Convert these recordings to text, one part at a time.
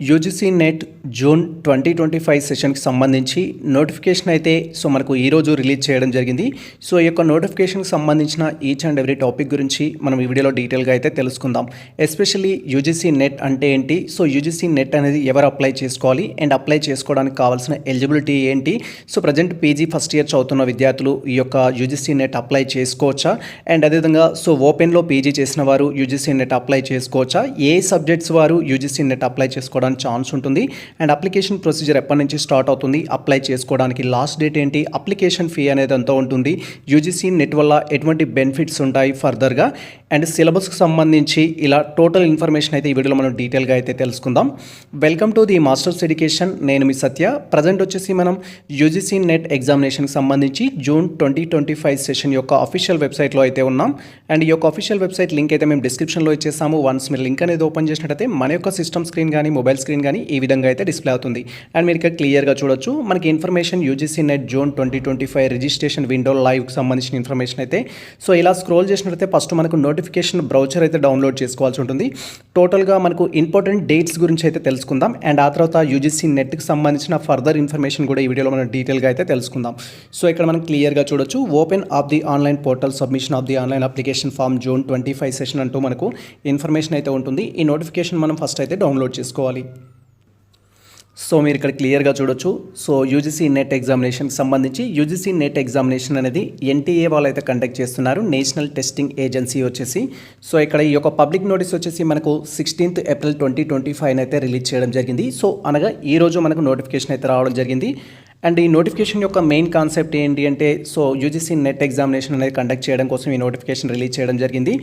UGC net June twenty twenty five సెషన్కి సంబంధించి notification అయితే so మనకు ఈరోజు రిలీజ్ చేయడం జరిగింది. సో ఈ యొక్క నోటిఫికేషన్కి సంబంధించిన ఈచ్ అండ్ ఎవ్రీ టాపిక్ గురించి మనం ఈ వీడియోలో డీటెయిల్గా అయితే తెలుసుకుందాం. ఎస్పెషల్లీ యూజీసీ నెట్ అంటే ఏంటి? సో యూజీసీ నెట్ అనేది ఎవరు అప్లై చేసుకోవాలి? అండ్ అప్లై చేసుకోవడానికి కావాల్సిన ఎలిజిబిలిటీ ఏంటి? So present PG first year చదువుతున్న విద్యార్థులు ఈ యొక్క యూజీసీ నెట్ అప్లై చేసుకోవచ్చా? అండ్ అదేవిధంగా సో ఓపెన్లో పీజీ చేసిన వారు యూజీసీ నెట్ అప్లై చేసుకోవచ్చా? ఏ సబ్జెక్ట్స్ వారు యూజీసీ నెట్ అప్లై రావడానికి ఛాన్స్ ఉంటుంది. అండ్ అప్లికేషన్ ప్రొసీజర్ ఎప్పటి నుంచి స్టార్ట్ అవుతుంది? అప్లై చేసుకోవడానికి లాస్ట్ డేట్ ఏంటి? అప్లికేషన్ ఫీ అనేది ఎంత ఉంటుంది? యూజీసీ నెట్ వల్ల ఎటువంటి బెనిఫిట్స్ ఉంటాయి ఫర్దర్గా? అండ్ సిలబస్కి సంబంధించి ఇలా టోటల్ ఇన్ఫర్మేషన్ అయితే ఈ వీడియోలో మనం డీటెయిల్గా అయితే తెలుసుకుందాం. Welcome to the masters education. నేను మీ సత్య. ప్రజెంట్ వచ్చేసి మనం యూజీసీ నెట్ ఎగ్జామినేషన్కి సంబంధించి June twenty twenty five session యొక్క అఫీషియల్ వెబ్సైట్లో అయితే ఉన్నాం. అండ్ ఈ యొక్క అఫీషియల్ వెబ్సైట్ లింక్ అయితే మేము డిస్క్రిప్షన్లో ఇచ్చేసాము వన్స్ మీరు లింక్ అనేది ఓపెన్ చేసినట్టయితే మన యొక్క సిస్టమ్ స్క్రీన్ కానీ మొబైల్ స్క్రీన్ కానీ ఈ విధంగా అయితే డిస్ప్లే అవుతుంది. అండ్ మీరు ఇక్కడ క్లియర్గా చూడొచ్చు మనకి information UGC net June twenty twenty five registration window లైవ్కి సంబంధించిన ఇన్ఫర్మేషన్ అయితే. సో ఇలా స్క్రోల్ చేసినట్లయితే ఫస్ట్ మనకు నోటిఫికేషన్ బ్రౌచర్ అయితే డౌన్లోడ్ చేసుకోవాల్సి ఉంటుంది. టోటల్గా మనకు ఇంపార్టెంట్ డేట్స్ గురించి అయితే తెలుసుకుందాం అండ్ ఆ తర్వాత యూజీసీ నెట్కి సంబంధించిన ఫర్దర్ ఇన్ఫర్మేషన్ కూడా ఈ వీడియోలో మనం డీటెయిల్గా అయితే తెలుసుకుందాం. సో ఇక్కడ మనం క్లియర్గా చూడొచ్చు open of the online portal submission of the online application form June twenty five session అంటూ మనకు ఇన్ఫర్మేషన్ అయితే ఉంటుంది. ఈ నోటిఫికేషన్ మనం ఫస్ట్ అయితే డౌన్లోడ్ చేసుకోవాలి. సో మీరు ఇక్కడ క్లియర్గా చూడొచ్చు. సో యూజీసీ నెట్ ఎగ్జామినేషన్కి సంబంధించి యూజీసీ నెట్ ఎగ్జామినేషన్ అనేది ఎన్టీఏ వాళ్ళు అయితే కండక్ట్ చేస్తున్నారు. నేషనల్ టెస్టింగ్ ఏజెన్సీ వచ్చేసి. సో ఇక్కడ ఈ యొక్క పబ్లిక్ నోటీస్ వచ్చేసి మనకు sixteenth April twenty twenty five అయితే రిలీజ్ చేయడం జరిగింది. సో అనగా ఈ రోజు మనకు నోటిఫికేషన్ అయితే రావడం జరిగింది. అండ్ ఈ నోటిఫికేషన్ యొక్క మెయిన్ కాన్సెప్ట్ ఏంటి అంటే సో యూజీసీ నెట్ ఎగ్జామినేషన్ అనేది కండక్ట్ చేయడం కోసం ఈ నోటిఫికేషన్ రిలీజ్ చేయడం జరిగింది.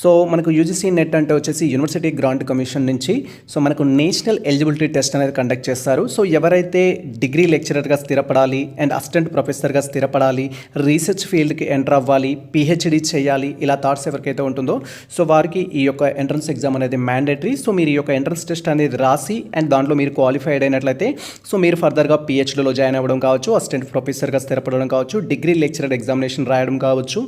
సో మనకు యూజీసీ నెట్ అంటే వచ్చేసి యూనివర్సిటీ గ్రాంట్ కమిషన్ నుంచి సో మనకు నేషనల్ ఎలిజిబిలిటీ టెస్ట్ అనేది కండక్ట్ చేస్తారు. సో ఎవరైతే డిగ్రీ లెక్చరర్గా స్థిరపడాలి అండ్ అసిస్టెంట్ ప్రొఫెసర్గా స్థిరపడాలి రీసెర్చ్ ఫీల్డ్కి ఎంటర్ అవ్వాలి పిహెచ్డి చేయాలి ఇలా థాట్స్ ఎవరికైతే ఉంటుందో సో వారికి ఈ యొక్క ఎంట్రన్స్ ఎగ్జామ్ అనేది మ్యాండేటరీ సో మీరు ఈ యొక్క ఎంట్రన్స్ టెస్ట్ అనేది రాసి అండ్ దాంట్లో మీరు క్వాలిఫైడ్ అయినట్లయితే సో మీరు ఫర్దర్గా పిహెచ్డీలో జాయిన్ అవ్వడం కావచ్చు అసిస్టెంట్ ప్రొఫెసర్గా స్థిరపడడం కావచ్చు డిగ్రీ లెక్చరర్ ఎగ్జామినేషన్ రాయడం కావచ్చు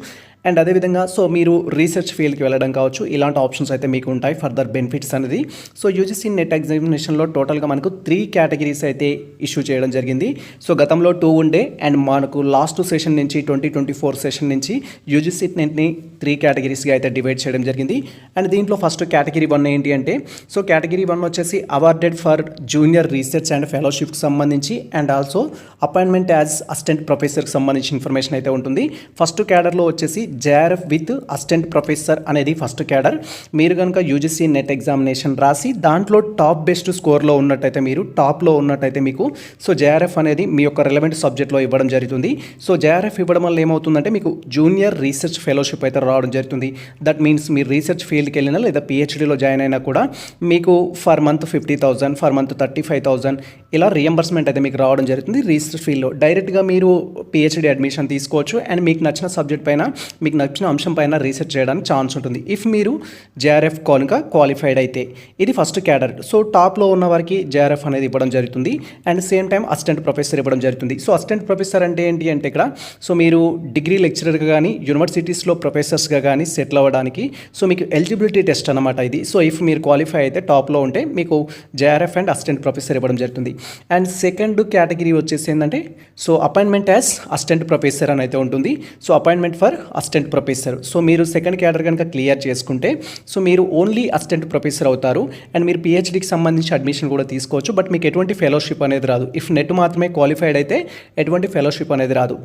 అండ్ అదేవిధంగా సో మీరు రీసెర్చ్ ఫీల్డ్కి వెళ్ళడం కావచ్చు ఇలాంటి ఆప్షన్స్ అయితే మీకు ఉంటాయి ఫర్దర్ బెనిఫిట్స్ అనేది. సో యూజీసీ నెట్ ఎగ్జామినేషన్లో టోటల్గా మనకు త్రీ కేటగిరీస్ అయితే ఇష్యూ చేయడం జరిగింది. సో గతంలో టూ ఉండే అండ్ మనకు లాస్ట్ సెషన్ నుంచి ట్వంటీ ట్వంటీ ఫోర్ సెషన్ నుంచి యూజీసీ నెట్ని త్రీ కేటగిరీస్గా అయితే డివైడ్ చేయడం జరిగింది. అండ్ దీంట్లో ఫస్ట్ కేటగిరీ వన్ ఏంటి అంటే సో కేటగిరీ వన్ వచ్చేసి awarded for junior research and ఫెలోషిప్కి సంబంధించి and also appointment as assistant ప్రొఫెసర్కి సంబంధించిన ఇన్ఫర్మేషన్ అయితే ఉంటుంది. ఫస్ట్ క్యాడర్లో వచ్చేసి జేఆర్ఎఫ్ విత్ అసిస్టెంట్ ప్రొఫెసర్ అనేది ఫస్ట్ క్యాడర్. మీరు కనుక యూజీసీ నెట్ ఎగ్జామినేషన్ రాసి దాంట్లో టాప్ బెస్ట్ స్కోర్లో ఉన్నట్టయితే మీరు టాప్లో ఉన్నట్టయితే మీకు సో జేఆర్ఎఫ్ అనేది మీ యొక్క రిలవెంట్ సబ్జెక్ట్లో ఇవ్వడం జరుగుతుంది. సో జేఆర్ఎఫ్ ఇవ్వడం వల్ల ఏమవుతుందంటే మీకు జూనియర్ రీసెర్చ్ ఫెలోషిప్ అయితే రావడం జరుగుతుంది. దట్ మీన్స్ మీరు రీసెర్చ్ ఫీల్డ్కి వెళ్ళినా లేదా పిహెచ్డీలో జాయిన్ అయినా కూడా మీకు for month fifty thousand for month thirty five thousand ఇలా రియంబర్స్మెంట్ అయితే మీకు రావడం జరుగుతుంది. రీసెర్చ్ ఫీల్డ్లో డైరెక్ట్గా మీరు పిహెచ్డి అడ్మిషన్ తీసుకోవచ్చు. అండ్ మీకు నచ్చిన సబ్జెక్ట్ పైన మీకు నచ్చిన అంశం పైన రీసెర్చ్ చేయడానికి ఛాన్స్ ఉంటుంది. ఇఫ్ మీరు జేఆర్ఎఫ్ కాలుగా క్వాలిఫైడ్ అయితే ఇది ఫస్ట్ క్యాడర్ సో టాప్లో ఉన్న వారికి జేఆర్ఎఫ్ అనేది ఇవ్వడం జరుగుతుంది. And same time assistant professor ఇవ్వడం జరుగుతుంది. సో అసిస్టెంట్ ప్రొఫెసర్ అంటే ఏంటి అంటే ఇక్కడ సో మీరు డిగ్రీ లెక్చరర్గా కానీ యూనివర్సిటీస్లో ప్రొఫెసర్స్గా కానీ సెటిల్ అవ్వడానికి సో మీకు ఎలిజిబిలిటీ టెస్ట్ అనమాట ఇది. సో ఇఫ్ మీరు క్వాలిఫై అయితే టాప్లో ఉంటే మీకు జేఆర్ఎఫ్ అండ్ అసిస్టెంట్ ప్రొఫెసర్ ఇవ్వడం జరుగుతుంది. అండ్ సెకండ్ కేటగిరీ వచ్చేసి ఏంటంటే so appointment as assistant professor అని అయితే ఉంటుంది. So appointment for assistant professor. So మీరు సెకండ్ క్యాడర్ కనుక క్లియర్ చేసుకుంటే సో మీరు ఓన్లీ అసిస్టెంట్ ప్రొఫెసర్ అవుతారు. అండ్ మీరు పిహెచ్డీకి సంబంధించి అడ్మిషన్ కూడా తీసుకోవచ్చు బట్ మీకు ఎటువంటి ఫెలోషిప్ అనేది రాదు. ఇఫ్ నెట్ మాత్రమే క్వాలిఫైడ్ అయితే ఎటువంటి ఫెలోషిప్ అనేది రాదు.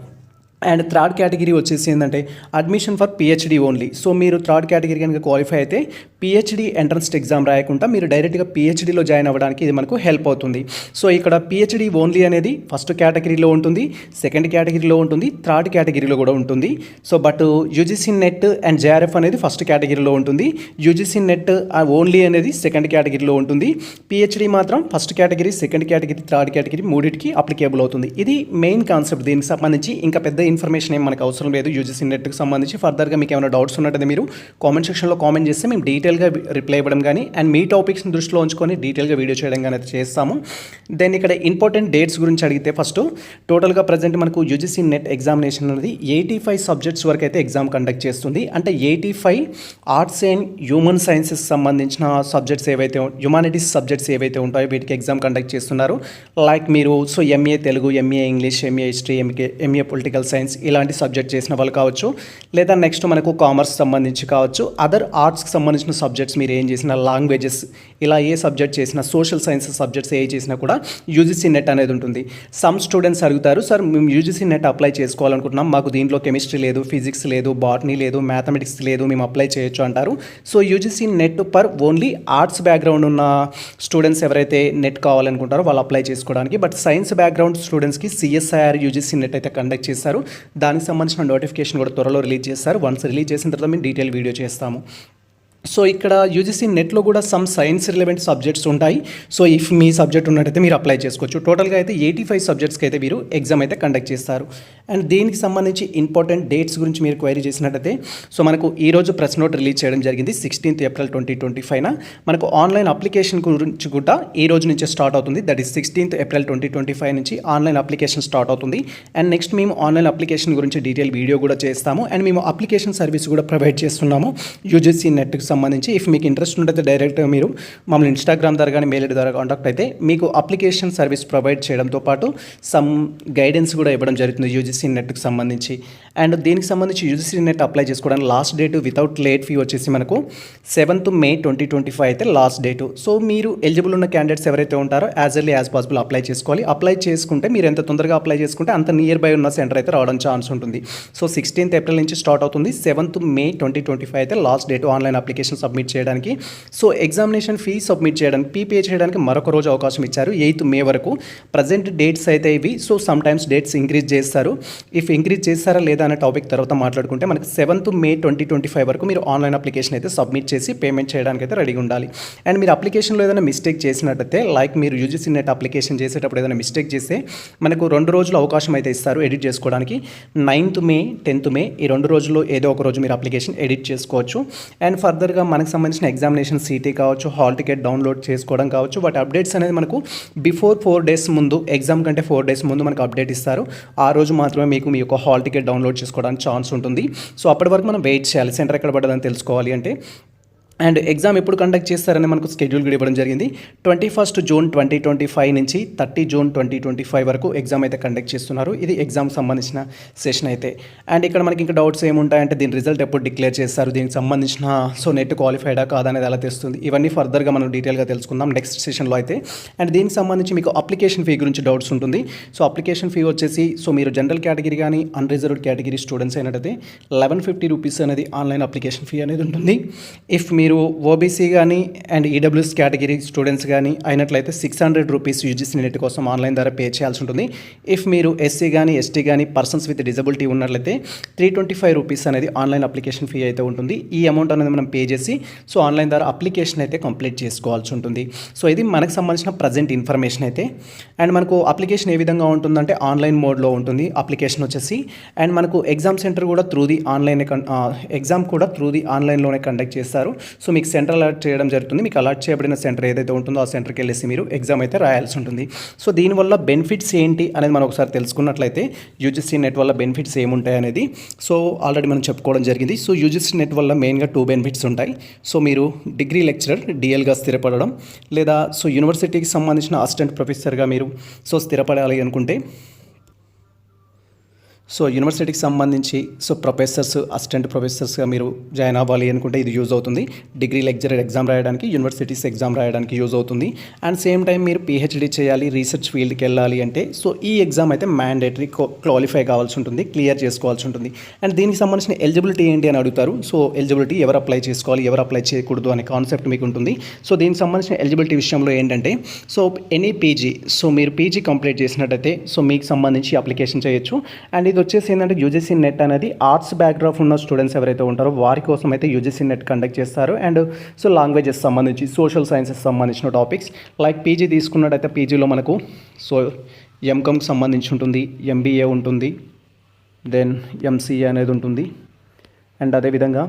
అండ్ థర్డ్ కేటగిరీ వచ్చేసి ఏంటంటే admission for PhD only. So మీరు థర్డ్ కేటగిరీ కనుక క్వాలిఫై అయితే పిహెచ్డి ఎంట్రన్స్ ఎగ్జామ్ రాయకుండా మీరు డైరెక్ట్గా పిహెచ్డిలో జాయిన్ అవ్వడానికి ఇది మనకు హెల్ప్ అవుతుంది. సో ఇక్కడ పిహెచ్డి ఓన్లీ అనేది ఫస్ట్ కేటగిరీలో ఉంటుంది సెకండ్ కేటగిరీలో ఉంటుంది థర్డ్ కేటగిరీలో కూడా ఉంటుంది. So but UGC net and JRF అనేది ఫస్ట్ కేటగిరీలో ఉంటుంది. యూజీసీ నెట్ ఓన్లీ అనేది సెకండ్ కేటగిరీలో ఉంటుంది. పిహెచ్డి మాత్రం first category second category third category మూడింటికి అప్లికేబుల్ అవుతుంది. ఇది మెయిన్ కాన్సెప్ట్ దీనికి సంబంధించి ఇంకా పెద్ద ఇన్ఫర్మేషన్ ఏం మనకు అవసరం లేదు. యూజీసీ నెట్కి సంబంధించి. ఫర్దర్గా మీకు ఏమైనా డౌట్స్ ఉన్నట్టు మీరు కామెంట్ సెక్షన్లో కామెంట్ చేస్తే మేము డీటెయిల్ డీటెయిల్గా రిప్లై ఇవ్వడం కానీ అండ్ మీ టాపిక్స్ని దృష్టిలో ఉంచుకొని డీటెయిల్గా వీడియో చేయడం కానీ అయితే చేస్తాము. దెన్ ఇక్కడ ఇంపార్టెంట్ డేట్స్ గురించి అడిగితే ఫస్ట్ టోటల్గా ప్రజెంట్ మనకు యూజీసీ నెట్ ఎగ్జామినేషన్ అనేది ఎయిటీ ఫైవ్ సబ్జెక్ట్స్ వరకు అయితే ఎగ్జామ్ కండక్ట్ చేస్తుంది. అంటే eighty five arts and human sciences సంబంధించిన సబ్జెక్ట్స్ ఏవైతే హ్యుమానిటీస్ సబ్జెక్ట్స్ ఏవైతే ఉంటాయో వీటికి ఎగ్జామ్ కండక్ట్ చేస్తున్నారు. లైక్ మీరు so MA Telugu MA English MA history MK MA political science ఇలాంటి సబ్జెక్ట్ చేసిన వాళ్ళు కావచ్చు. లేదా నెక్స్ట్ మనకు కామర్స్ సంబంధించి కావచ్చు. అదర్ ఆర్ట్స్కి సంబంధించిన సబ్జెక్ట్స్ మీరు ఏం చేసినా లాంగ్వేజెస్ ఇలా ఏ సబ్జెక్ట్ చేసినా సోషల్ సైన్సెస్ సబ్జెక్ట్స్ ఏ చేసినా కూడా యూజీసీ నెట్ అనేది ఉంటుంది. సమ్ స్టూడెంట్స్ అడుగుతారు సార్ మేము యూజీసీ నెట్ అప్లై చేసుకోవాలనుకుంటున్నాం. మాకు దీంట్లో కెమిస్ట్రీ లేదు ఫిజిక్స్ లేదు బాటనీ లేదు మ్యాథమెటిక్స్ లేదు మేము అప్లై చేయొచ్చు అంటారు. So UGC net per only arts background ఉన్న స్టూడెంట్స్ ఎవరైతే నెట్ కావాలనుకుంటారో వాళ్ళు అప్లై చేసుకోవడానికి. బట్ సైన్స్ బ్యాక్గ్రౌండ్ స్టూడెంట్స్కి సిఎస్ఐఆర్ యూజీసీ నెట్ అయితే కండక్ట్ చేస్తారు. దానికి సంబంధించిన నోటిఫికేషన్ కూడా త్వరలో రిలీజ్ చేస్తారు. వన్స్ రిలీజ్ చేసిన తర్వాత మేము డీటెయిల్ వీడియో చేస్తాము. సో ఇక్కడ యూజీసీ నెట్లో కూడా సమ్ సైన్స్ రిలవెంట్ సబ్జెక్ట్స్ ఉంటాయి. సో ఇఫ్ మీ సబ్జెక్ట్ ఉన్నట్టయితే మీరు అప్లై చేసుకోవచ్చు. టోటల్గా అయితే ఎయిటీ ఫైవ్ సబ్జెక్ట్స్కి అయితే మీరు ఎగ్జామ్ అయితే కండక్ట్ చేస్తారు. అండ్ దీనికి సంబంధించి ఇంపార్టెంట్ డేట్స్ గురించి మీరు క్వైరీ చేసినట్టయితే సో మనకు ఈ రోజు ప్రెస్ నోట్ రిలీజ్ చేయడం జరిగింది సిక్స్టీన్త్ ఏప్రిల్ ట్వంటీ ట్వంటీ ఫైవ్న. మనకు ఆన్లైన్ అప్లికేషన్ గురించి కూడా ఈ రోజు నుంచి స్టార్ట్ అవుతుంది. That is sixteenth April twenty twenty five నుంచి ఆన్లైన్ అప్లికేషన్ స్టార్ట్ అవుతుంది. అండ్ నెక్స్ట్ మేము ఆన్లైన్ అప్లికేషన్ గురించి డీటెయిల్ వీడియో కూడా చేస్తాము. అండ్ మేము అప్లికేషన్ సర్వీస్ కూడా ప్రొవైడ్ చేస్తున్నాము. యూజీసీ నెట్కి సంబంధించి. ఇఫ్ మీకు ఇంట్రెస్ట్ ఉంటే డైరెక్ట్గా మీరు మమ్మల్ని ఇన్స్టాగ్రామ్ ద్వారా కానీ మెయిల్ ద్వారా కాంటాక్ట్ అయితే మీకు అప్లికేషన్ సర్వీస్ ప్రొవైడ్ చేయడంతో పాటు సమ్ గైడెన్స్ కూడా ఇవ్వడం జరుగుతుంది యూజీసీ నెట్కి సంబంధించి. అండ్ దీనికి సంబంధించి యూజీసీ నెట్ అప్లై చేసుకోవడానికి last date without late fee వచ్చేసి మనకు seventh May twenty twenty five అయితే లాస్ట్ డేట్. సో మీరు ఎలిజిబుల్ ఉన్న క్యాండిడేట్స్ ఎవరైతే ఉంటారో as early as possible apply చేసుకోవాలి. అప్లై చేసుకుంటే మీరు ఎంత తొందరగా అప్లై చేసుకుంటే అంత నియర్ బై ఉన్న సెంటర్ అయితే రావడం ఛాన్స్ ఉంటుంది. సో సిక్స్టీన్త్ ఏప్రిల్ నుంచి స్టార్ట్ అవుతుంది. Seventh May twenty twenty five అయితే last date online application submit చేయడానికి. సో ఎగ్జామినేషన్ ఫీ సబ్మిట్ చేయడానికి పీపీఏ చేయడానికి మరొక రోజు అవకాశం ఇచ్చారు. ఎయిత్ మే వరకు. ప్రజెంట్ డేట్స్ అయితే ఇవి. So some times dates increase చేస్తారు. ఇఫ్ ఇంక్రీజ్ చేస్తారా లేదా అనే టాపిక్ తర్వాత మాట్లాడుకుంటే మనకి seventh May twenty twenty five వరకు మీరు ఆన్లైన్ అప్లికేషన్ అయితే సబ్మిట్ చేసి పేమెంట్ చేయడానికి అయితే రెడీగా ఉండాలి. అండ్ మీరు అప్లికేషన్లో ఏదైనా మిస్టేక్ చేసినట్టయితే లైక్ మీరు యూజీసీ నెట్ అప్లికేషన్ చేసేటప్పుడు ఏదైనా మిస్టేక్ చేస్తే మనకు రెండు రోజులు అవకాశం అయితే ఇస్తారు ఎడిట్ చేసుకోవడానికి. నైన్త్ మే టెన్త్ మే ఈ రెండు రోజుల్లో ఏదో ఒక రోజు మీరు అప్లికేషన్ ఎడిట్ చేసుకోవచ్చు. అండ్ ఫర్దర్గా మనకు సంబంధించిన ఎగ్జామినేషన్ సీటీ కావచ్చు హాల్ టికెట్ డౌన్లోడ్ చేసుకోవడం కావచ్చు. వాటి అప్డేట్స్ అనేది మనకు బిఫోర్ ఫోర్ డేస్ ముందు ఎగ్జామ్ కంటే ఫోర్ డేస్ ముందు మనకు అప్డేట్ ఇస్తారు. ఆ రోజు మాత్రం మాత్రమే మీకు మీ యొక్క హాల్ టికెట్ డౌన్లోడ్ చేసుకోవడానికి ఛాన్స్ ఉంటుంది. సో అప్పటి వరకు మనం వెయిట్ చేయాలి. సెంటర్ ఎక్కడ పడ్డదని తెలుసుకోవాలి అంటే అండ్ ఎగ్జామ్ ఎప్పుడు కండక్ట్ చేస్తారని మనకు స్కెడ్యూల్ కూడా ఇవ్వడం జరిగింది. Twenty first June twenty twenty five నుంచి thirty June twenty twenty five వరకు ఎగ్జామ్ అయితే కండక్ట్ చేస్తున్నారు. ఇది ఎగ్జామ్ సంబంధించిన సెషన్ అయితే. అండ్ ఇక్కడ మనకి ఇంకా డౌట్స్ ఏముంటాయంటే దీని రిజల్ట్ ఎప్పుడు డిక్లేర్ చేస్తారు? దీనికి సంబంధించిన సో నెట్ క్వాలిఫైడా కాదనేది ఎలా తెస్తుంది ఇవన్నీ ఫర్దర్గా మనం డీటెయిల్గా తెలుసుకుందాం నెక్స్ట్ సెషన్లో అయితే. అండ్ దీనికి సంబంధించి మీకు అప్లికేషన్ ఫీ గురించి డౌట్స్ ఉంటుంది. సో అప్లికేషన్ ఫీ వచ్చేసి సో మీరు జనరల్ కేటగిరీ కానీ అన్రిజర్వ్డ్ కేటగిరీ స్టూడెంట్స్ అయినట్టయితే లెవెన్ ఫిఫ్టీ రూపీస్ అనేది ఆన్లైన్ అప్లికేషన్ ఫీ అనేది ఉంటుంది. ఇఫ్ మీరు మీరు ఓబీసీ కానీ అండ్ ఈడబ్ల్యూఎస్ కేటగిరీ స్టూడెంట్స్ కానీ అయినట్లయితే six hundred rupees UGC net కోసం ఆన్లైన్ ద్వారా పే చేయాల్సి ఉంటుంది. ఇఫ్ మీరు ఎస్సీ కానీ ఎస్టీ కానీ పర్సన్స్ విత్ డిజబిలిటీ ఉన్నట్లయితే త్రీ ట్వంటీ ఫైవ్ రూపీస్ అనేది ఆన్లైన్ అప్లికేషన్ ఫీ అయితే ఉంటుంది. ఈ అమౌంట్ అనేది మనం పే చేసి సో ఆన్లైన్ ద్వారా అప్లికేషన్ అయితే కంప్లీట్ చేసుకోవాల్సి ఉంటుంది. సో ఇది మనకు సంబంధించిన ప్రజెంట్ ఇన్ఫర్మేషన్ అయితే. అండ్ మనకు అప్లికేషన్ ఏ విధంగా ఉంటుందంటే ఆన్లైన్ మోడ్లో ఉంటుంది. అప్లికేషన్ వచ్చేసి అండ్ మనకు ఎగ్జామ్ సెంటర్ కూడా త్రూ ది ఆన్లైన్ ఎగ్జామ్ కూడా త్రూ ది ఆన్లైన్లోనే కండక్ట్ చేస్తారు. సో మీకు సెంటర్ అలర్ట్ చేయడం జరుగుతుంది. మీకు అలాట్ చేయబడిన సెంటర్ ఏదైతే ఉంటుందో ఆ సెంటర్కి వెళ్ళేసి మీరు ఎగ్జామ్ అయితే రాయాల్సి ఉంటుంది. సో దీనివల్ల బెనిఫిట్స్ ఏంటి అనేది మనం ఒకసారి తెలుసుకున్నట్లయితే యూజీసీ నెట్ వల్ల బెనిఫిట్స్ ఏముంటాయి అనేది సో ఆల్రెడీ మనం చెప్పుకోవడం జరిగింది. సో యూజీసీ నెట్ వల్ల మెయిన్గా టూ బెనిఫిట్స్ ఉంటాయి. సో మీరు డిగ్రీ లెక్చరర్ డిఎల్గా స్థిరపడడం లేదా సో యూనివర్సిటీకి సంబంధించిన అసిస్టెంట్ ప్రొఫెసర్గా మీరు సో స్థిరపడాలి అనుకుంటే సో యూనివర్సిటీకి సంబంధించి సో ప్రొఫెసర్స్ అసిస్టెంట్ ప్రొఫెసర్స్గా మీరు జాయిన్ అవ్వాలి అనుకుంటే ఇది యూజ్ అవుతుంది. డిగ్రీ లెక్చరర్ ఎగ్జామ్ రాయడానికి యూనివర్సిటీస్ ఎగ్జామ్ రాయడానికి యూజ్ అవుతుంది. అండ్ సేమ్ టైం మీరు పిహెచ్డీ చేయాలి రీసెర్చ్ ఫీల్డ్కి వెళ్ళాలి అంటే సో ఈ ఎగ్జామ్ అయితే మ్యాండేటరీ క్వాలిఫై కావాల్సి ఉంటుంది క్లియర్ చేసుకోవాల్సి ఉంటుంది. అండ్ దీనికి సంబంధించిన ఎలిజిబిలిటీ ఏంటి అని అడుగుతారు. సో ఎలిజిబిలిటీ ఎవరు అప్లై చేసుకోవాలి ఎవరు అప్లై చేయకూడదు అనే కాన్సెప్ట్ మీకు ఉంటుంది. సో దీనికి సంబంధించిన ఎలిజిబిలిటీ విషయంలో ఏంటంటే సో ఎనీ పీజీ సో మీరు పీజీ కంప్లీట్ చేసినట్టయితే సో మీకు సంబంధించి అప్లికేషన్ చేయొచ్చు. అండ్ ఇది వచ్చేసి ఏంటంటే యూజీసీ నెట్ అనేది ఆర్ట్స్ బ్యాక్గ్రౌండ్ ఉన్న స్టూడెంట్స్ ఎవరైతే ఉంటారో వారి కోసం అయితే యూజీసీ నెట్ కండక్ట్ చేస్తారు. అండ్ సో లాంగ్వేజెస్ సంబంధించి సోషల్ సైన్సెస్ సంబంధించిన టాపిక్స్ లైక్ పీజీ తీసుకున్నట్టయితే పీజీలో మనకు సో ఎంకామ్కి సంబంధించి ఉంటుంది ఎంబీఏ ఉంటుంది దెన్ ఎంసీఏ అనేది ఉంటుంది. అండ్ అదేవిధంగా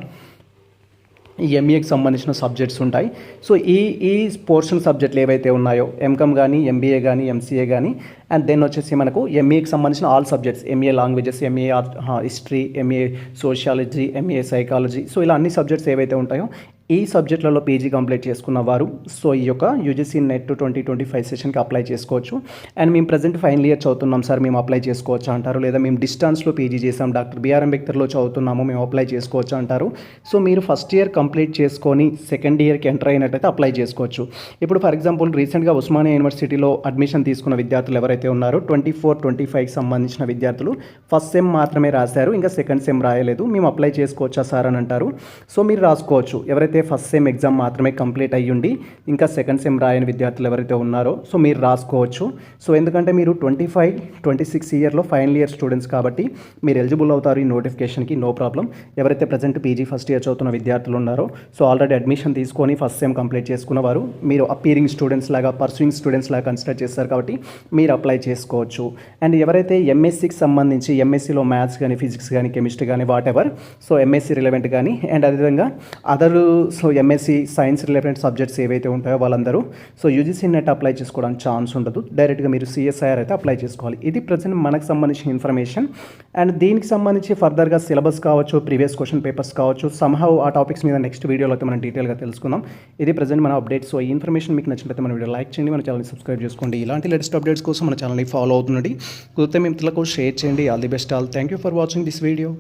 ఎంఈఏకి సంబంధించిన సబ్జెక్ట్స్ ఉంటాయి. సో ఈ ఈ పోర్షన్ సబ్జెక్టులు ఏవైతే ఉన్నాయో ఎంకమ్ కానీ ఎంబీఏ కానీ ఎంసీఏ కానీ అండ్ దెన్ వచ్చేసి మనకు ఎంఈఏకి సంబంధించిన all subjects MA languages MA history MA sociology MA psychology so ఇలా అన్ని సబ్జెక్ట్స్ ఏవైతే ఉంటాయో ఈ సబ్జెక్టులలో పీజీ కంప్లీట్ చేసుకున్న వారు సో ఈ యొక్క UGC net twenty twenty five సెషన్కి apply చేసుకోవచ్చు. అండ్ మేము ప్రజెంట్ ఫైనల్ ఇయర్ చదువుతున్నాం సార్ మేము అప్లై చేసుకోవచ్చు అంటారు? లేదా మేము డిస్టెన్స్లో పీజీ చేసాం డాక్టర్ బిఆర్ అంబేద్కర్లో చదువుతున్నాము మేము అప్లై చేసుకోవచ్చు అంటారు? సో మీరు ఫస్ట్ ఇయర్ కంప్లీట్ చేసుకొని సెకండ్ ఇయర్కి ఎంటర్ అయినట్టయితే అప్లై చేసుకోవచ్చు. ఇప్పుడు ఫర్ ఎగ్జాంపుల్ రీసెంట్గా ఉస్మానియా యూనివర్సిటీలో అడ్మిషన్ తీసుకున్న విద్యార్థులు ఎవరైతే ఉన్నారో ట్వంటీ ఫోర్ ట్వంటీ ఫైవ్కి సంబంధించిన విద్యార్థులు ఫస్ట్ సెమ్ మాత్రమే రాశారు ఇంకా సెకండ్ సెమ్ రాయలేదు. మేము అప్లై చేసుకోవచ్చా సార్ అని అంటారు? సో మీరు రాసుకోవచ్చు. ఎవరైతే ఫస్ట్ సెమ్ ఎగ్జామ్ మాత్రమే కంప్లీట్ అయ్యుండి ఇంకా సెకండ్ సెమ్ రాయని విద్యార్థులు ఎవరైతే ఉన్నారో సో మీరు రాసుకోవచ్చు. సో ఎందుకంటే మీరు ట్వంటీ ఫైవ్ ట్వంటీ సిక్స్ ఇయర్లో ఫైనల్ ఇయర్ స్టూడెంట్స్ కాబట్టి మీరు ఎలిజిబుల్ అవుతారు ఈ నోటిఫికేషన్కి నో ప్రాబ్లం ఎవరైతే ప్రజెంట్ పీజీ ఫస్ట్ ఇయర్ చదువుతున్న విద్యార్థులు ఉన్నారో సో ఆల్రెడీ అడ్మిషన్ తీసుకొని ఫస్ట్ సెమ్ కంప్లీట్ చేసుకున్న వారు మీరు అపీరింగ్ స్టూడెంట్స్ లాగా పర్సూయింగ్ స్టూడెంట్స్ లాగా కన్సిడర్ చేస్తారు కాబట్టి మీరు అప్లై చేసుకోవచ్చు. అండ్ ఎవరైతే ఎంఎస్సికి సంబంధించి ఎంఎస్సిలో మ్యాథ్స్ కానీ ఫిజిక్స్ కానీ కెమిస్ట్రీ కానీ whatever so MSc relevant కానీ అండ్ అదేవిధంగా other so MSc science related subjects ఏవైతే ఉంటాయో వాళ్ళందరూ సో యూజీసీ నెట్ అప్లై చేసుకోవడానికి ఛాన్స్ ఉండదు. డైరెక్ట్గా మీరు సిఎస్ఐఆర్ అయితే అప్లై చేసుకోవాలి. ఇది ప్రజెంట్ మనకు సంబంధించిన ఇన్ఫర్మేషన్ అండ్ దీనికి సంబంధించి ఫర్దర్గా సిలబస్ కావచ్చు ప్రీవియస్ క్వశ్చన్ పేపర్స్ కావచ్చు సమ్హౌ ఆ టాపిక్స్ మీద నెక్స్ట్ వీడియోలో అయితే మనం డీటెయిల్గా తెలుసుకుందాం. ఇది ప్రజెంట్ మన అప్డేట్ సో ఈ ఇన్ఫర్మేషన్ మీకు నచ్చినట్లయితే మన వీడియో లైక్ చేయండి మన ఛానల్ని సబ్స్క్రైబ్ చేసుకోండి. ఇలాంటి లేటెస్ట్ అప్డేట్స్ కోసం మన ఛానల్ని ఫాలో అవుతుండండి. కుదిరితే మిత్రులకు షేర్ చేయండి. All the best all thank you for watching this video